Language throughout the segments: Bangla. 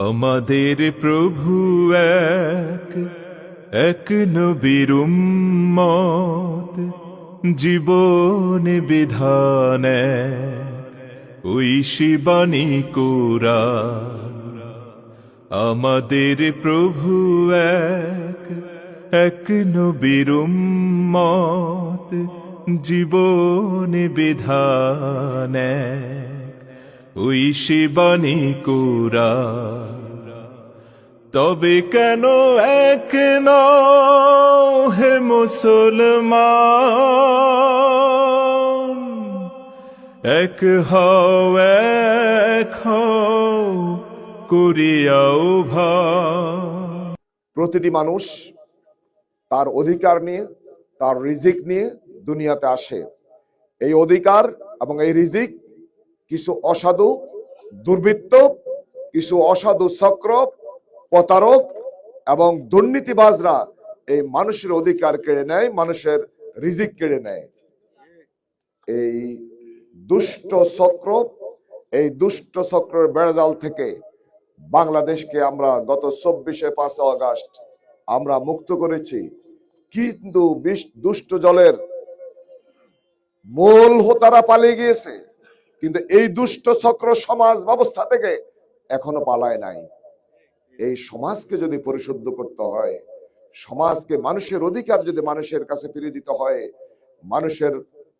আমাদের প্রভু এক এক নবীর মত জীবন বিধান ওই শিবানী কোরআন, আমাদের প্রভু এক এক নবীর মত জীবন বিধান ওই শিবানী কোরআন তবে কেন এক হে মুসলমান? এক হও এক হও প্রতিটি মানুষ তার অধিকার নিয়ে, তার রিজিক নিয়ে দুনিয়াতে আসে। এই অধিকার এবং এই রিজিক কিছু অসাধু দুর্বৃত্ত, কিছু অসাধু চক্র, প্রতারক এবং দুর্নীতিবাজরা এই মানুষের অধিকার কেড়ে নেয়, মানুষের রিজিক কেড়ে নেয়। এই দুষ্ট চক্র, এই দুষ্ট চক্রের বেড়াজাল থেকে বাংলাদেশকে আমরা গত চব্বিশে পাঁচ আগস্ট আমরা মুক্ত করেছি। কিন্তু দুষ্ট জলের মূল হোতারা পালিয়ে গিয়েছে। কিন্তু এই দুষ্ট চক্র সমাজ ব্যবস্থা থেকে এখনও পালায় নাই। এই সমাজকে যদি পরিশুদ্ধ করতে হয়, সমাজকে মানুষের অধিকার যদি মানুষের কাছে ফিরিয়ে দিতে হয়, মানুষের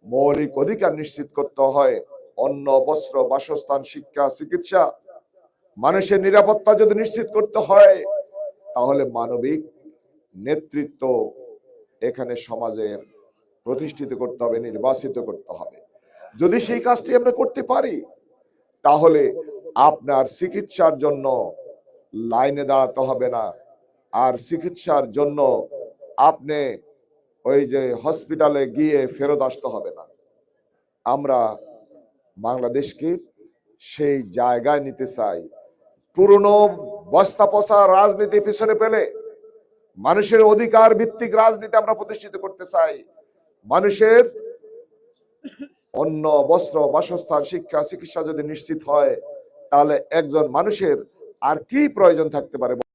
মৌলিক অধিকার নিশ্চিত করতে হয়, অন্ন, বস্ত্র, বাসস্থান, শিক্ষা, চিকিৎসা, মানুষের নিরাপত্তা যদি নিশ্চিত করতে হয়, তাহলে মানবিক নেতৃত্ব এখানে সমাজের প্রতিষ্ঠিত করতে হবে, নির্বাচিত করতে হবে। যদি সেই কাজটি আমরা করতে পারি, তাহলে আপনার চিকিৎসার জন্য লাইনে দাঁড়াতে হবে না। আর চিকিৎসার জন্য আপনি ওই যে হসপিটালে গিয়ে ফেরত আসতে হবে না। আমরা বাংলাদেশকে সেই জায়গায় নিতে চাই। পুরনো বস্তা পচা রাজনীতি পিছনে পেলে মানুষের অধিকার ভিত্তিক রাজনীতি আমরা প্রতিষ্ঠিত করতে চাই। মানুষের অন্ন, বস্ত্র, বাসস্থান, শিক্ষা, চিকিৎসা যদি নিশ্চিত হয়, তাহলে একজন মানুষের আর কি প্রয়োজন থাকতে পারে?